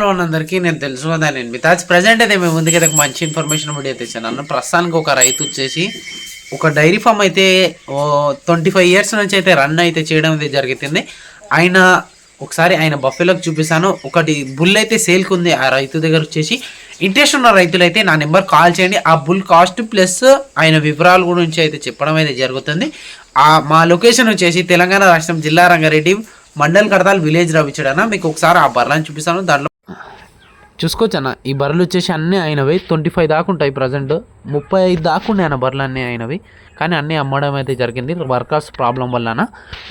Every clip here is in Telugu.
లో ఉన్నందరికీ నేను తెలుసు కదా మితాజ్ ప్రజెంట్ అయితే మేము ముందుకైతే మంచి ఇన్ఫర్మేషన్ వీడియో తెచ్చాను. ప్రస్తుతానికి ఒక రైతు వచ్చేసి ఒక డైరీ ఫామ్ అయితే ట్వంటీ ఫైవ్ ఇయర్స్ నుంచి అయితే రన్ అయితే చేయడం అయితే జరుగుతుంది ఆయన ఒకసారి ఆయన బఫెలోకి చూపిస్తాను. ఒకటి బుల్ అయితే సేల్కి ఉంది ఆ రైతు దగ్గర వచ్చేసి. ఇంట్రెస్ట్ ఉన్న రైతులైతే నా నెంబర్ కాల్ చేయండి. ఆ బుల్ కాస్ట్ ప్లస్ ఆయన వివరాల గురించి అయితే చెప్పడం అయితే జరుగుతుంది. ఆ మా లొకేషన్ వచ్చేసి తెలంగాణ రాష్ట్రం జిల్లా రంగారెడ్డి మండల్ కడతాల్ విలేజ్ రవిచడన మీకు ఒకసారి ఆ బర్లను చూపిస్తాను. దాంట్లో చూసుకోవచ్చు అన్న ఈ బర్రెలు వచ్చేసి అన్నీ అయినవి. ట్వంటీ ఫైవ్ దాకా ఉంటాయి ప్రజెంట్ ముప్పై ఐదు దాకా ఉన్నాయి అన్న బర్రెలు అన్నీ అయినవి. కానీ అన్నీ అమ్మడం అయితే జరిగింది. వర్కర్స్ ప్రాబ్లం వల్లన.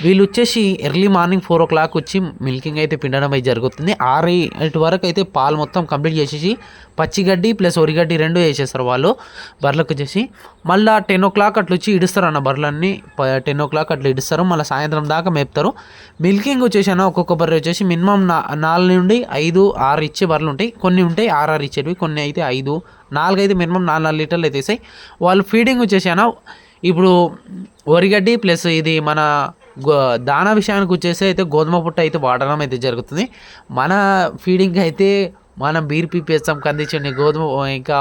వీళ్ళు వచ్చేసి early morning four o'clock వచ్చి మిల్కింగ్ అయితే పిండడం అయితే జరుగుతుంది. ఆరు వరకు అయితే పాలు మొత్తం కంప్లీట్ చేసేసి పచ్చిగడ్డి ప్లస్ ఒరిగడ్డి రెండు వేసేస్తారు వాళ్ళు బర్రెలకు వచ్చేసి. మళ్ళీ టెన్ ఓ క్లాక్ అట్లా వచ్చి ఇడుస్తారు అన్న బర్రెలన్నీ. టెన్ ఓ క్లాక్ అట్లా ఇడుస్తారు. మళ్ళీ సాయంత్రం దాకా మేపుతారు. మిల్కింగ్ వచ్చేసి అన్న ఒక్కొక్క బర్రె వచ్చేసి మినిమం నా నాలుగు నుండి ఐదు ఆరు ఇచ్చే బర్రెలు ఉంటాయి. కొన్ని ఉంటాయి ఆర్ఆర్ ఇచ్చేటివి ఇచ్చేవి కొన్ని అయితే ఐదు నాలుగు అయితే మినిమం నాలుగు నాలుగు లీటర్లు అయితే ఇస్తాయి వాళ్ళు ఫీడింగ్ వచ్చేసాను ఇప్పుడు వరిగడ్డి ప్లస్ ఇది మన దాన దానా విషయానికి వచ్చేసి అయితే గోధుమ పుట్ట అయితే వాడడం అయితే జరుగుతుంది. మన ఫీడింగ్ అయితే మనం బీర్ కంది కందించండి గోధుమ ఇంకా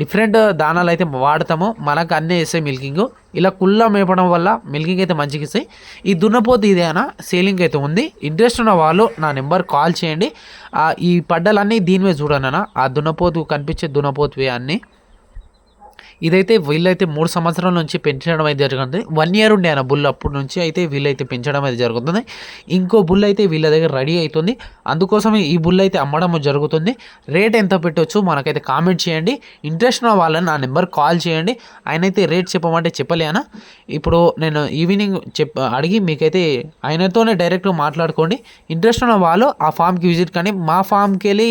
డిఫరెంట్ దానాలు అయితే వాడతాము. మనకు అన్నీ వేస్తాయి మిల్కింగ్. ఇలా కుళ్ళ మేపడం వల్ల మిల్కింగ్ అయితే మంచిగా ఇస్తాయి. ఈ దున్నపోతు ఇదేనా సేలింగ్ అయితే ఉంది. ఇంట్రెస్ట్ ఉన్న వాళ్ళు నా నెంబర్ కాల్ చేయండి. ఈ పడ్డలన్నీ దీని మీద చూడండి అన్న. ఆ దున్నపోతు కనిపించే దున్నపోతువే అన్నీ. ఇదైతే వీళ్ళైతే మూడు సంవత్సరాల నుంచి పెంచడం అయితే జరుగుతుంది. వన్ ఇయర్ ఉండే ఆయన బుల్ అప్పటి నుంచి అయితే వీళ్ళైతే పెంచడం అయితే జరుగుతుంది. ఇంకో బుల్ అయితే వీళ్ళ దగ్గర రెడీ అవుతుంది. అందుకోసం ఈ బుల్ అయితే అమ్మడం జరుగుతుంది. రేట్ ఎంత పెట్టవచ్చు మనకైతే కామెంట్ చేయండి. ఇంట్రెస్ట్ ఉన్న వాళ్ళని నా నెంబర్ కాల్ చేయండి. ఆయన అయితే రేట్ చెప్పమంటే చెప్పలేనా ఇప్పుడు నేను ఈవినింగ్ చెప్ అడిగి మీకైతే ఆయనతోనే డైరెక్ట్ మాట్లాడుకోండి. ఇంట్రెస్ట్ ఉన్న వాళ్ళు ఆ ఫామ్కి విజిట్ కానీ మా ఫామ్కి వెళ్ళి